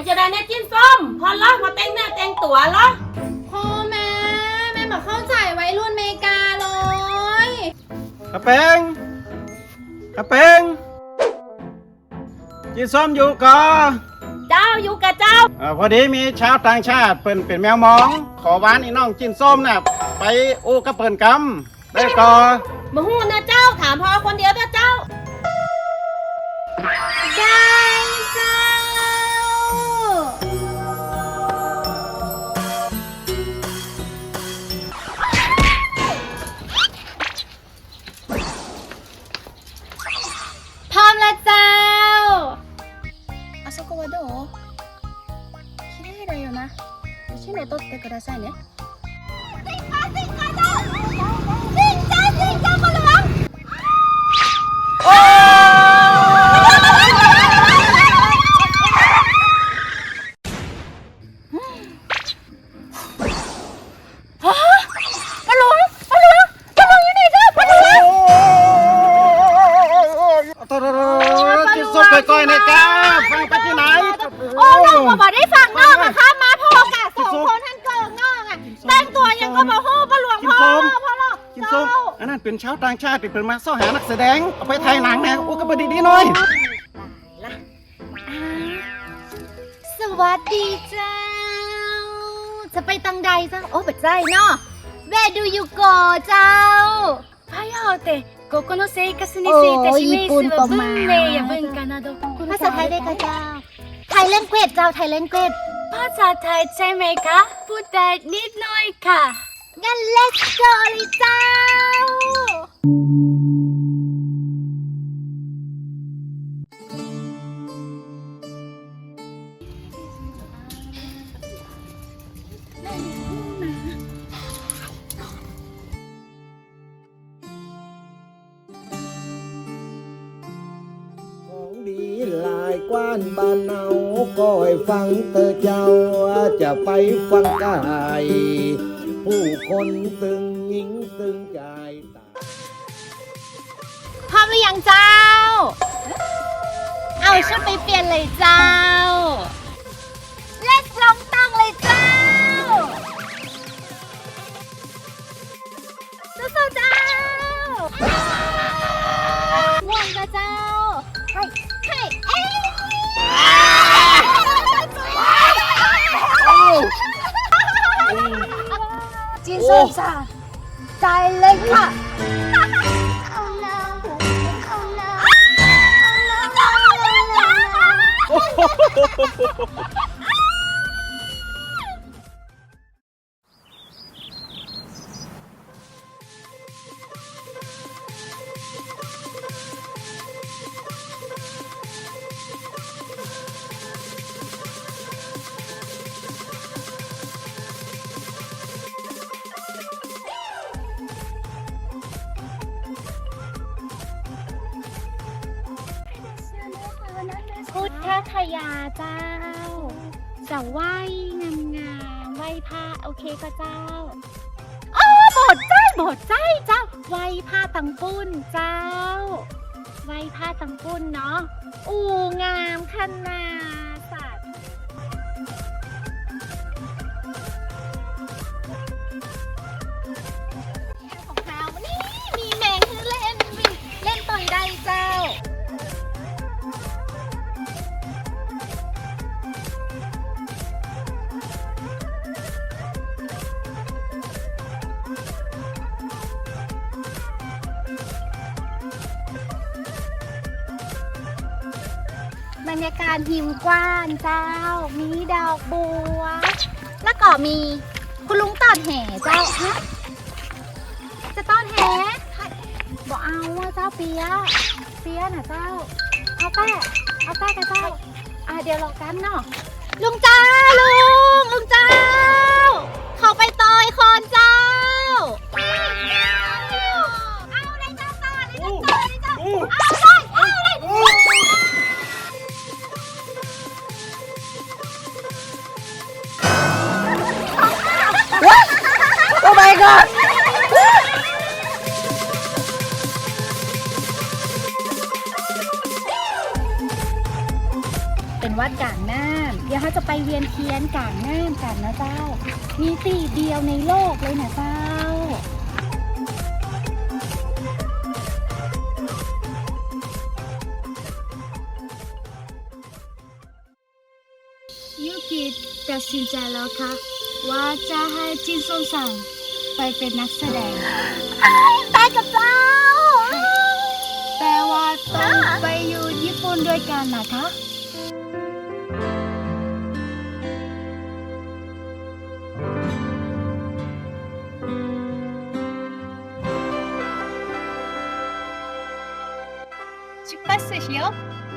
อย่างจะได้เนี่ยจิ้นส้ม พอละมาแต่งหน้าแต่งตัวละพ่อแม่แม่มาเข้าใจวัยรุ่นอเมริกาเลยกระเปงกระเปงจีส้มอยู่ก็เจ้าอยู่กับเจ้าอ่าพอดีมีชาวต่างชาติเป็นเป็นแมวมอง ขอหวานอีน้องจินส้มน่ะไปอู้กระเปิ่นกำได้ก็มาหูนะเจ้าถามพอคนเดียวนะเจ้าได้เจ้า พร้อมแล้วเจ้าあそこはどう綺麗だよな写メ撮ってくださいね โอ้น้องบอกได้ฟังน้องอะค่ะมาพอกะสองคนท่านเกิงน้องอะแต่งตัวยังก็บอกโอ้ปะหลวงพ่อพ่อหรอก จินส้มอันนั้นเป็นชาวต่างชาติที่เป็นมาซ่อหานักแสดงเอาไปถ่ายหนังนะอู้กระเปิ่นดีๆหน่อย สวัสดีเจ้า จะไปตังใดเจ้าโอ้ปัจจัยเนาะ Where do you go เจ้า パヤオテここの生活について示すは文明や文化など ภาษาไทยได้ค่ะเจ้า ไทยเล่นเกวดเจ้าไทยเล่นเกวดภาษาไทยใช่ไหมคะ พูดได้นิดหน่อยค่ะ งั้น let's go เลยเจ้า กว้านบ้านเนาก็ให้ฟังเตอเจ้าจะไปฟังกายผู้คนตึงหญิงตึงใจตายพร้อมหรือยังเจ้า เอาชุดไปเปลี่ยนเลยเจ้า จินซุนจ้าใจเลยค่ะ พุทธคยาเจ้า จะไหว้งามงามๆไหว้ผ้าโอเคก็เจ้าโอ้บดใจบดใจเจ้า ไหว้ผ้าตังปุ้นเจ้า ไหว้ผ้าตังปุ้นเนาะ อูงามขนาด รยากาศหิมกว้านเจ้า มีดอกบัว แล้วก็มีคุณลุงตอดแห่เจ้าฮะจะตอดแห่บอกเอาเจ้าเปียะเปียะน่ะเจ้า เอาแป้เอาแป้กันเจ้า อะเดี๋ยวรอกันเนาะลุงจ้าลุง my god เป็นวัดกลางน้ำเดี๋ยวเขาจะไปเวียนเทียนกลางน้ำกันนะเจ้า มีตีเดียวในโลกเลยนะเจ้า ยูกิตัดสินใจแล้วค่ะ ว่าจะให้จินส้มสั่ง ไปเป็นนักแสดง ไปกับเจ้า แต่ว่าต้องไปอยู่ญี่ปุ่นด้วยกันนะคะ 出発しよう。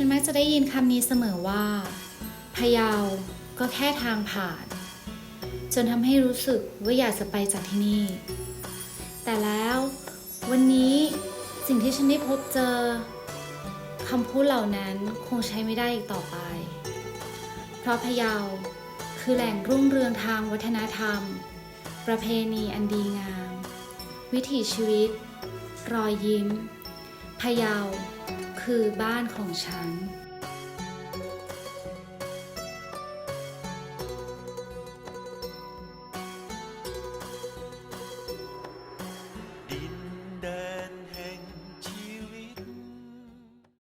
ฉันมักจะได้ยินคำนี้เสมอว่าพะเยาก็แค่ทางผ่าน จนทำให้รู้สึกว่าอยากจะไปจากที่นี่ แต่แล้ววันนี้สิ่งที่ฉันได้พบเจอคำพูดเหล่านั้นคงใช้ไม่ได้อีกต่อไป เพราะพะเยาคือแหล่งรุ่งเรืองทางวัฒนธรรม ประเพณีอันดีงาม วิถีชีวิต รอยยิ้มพะเยา คือบ้านของฉัน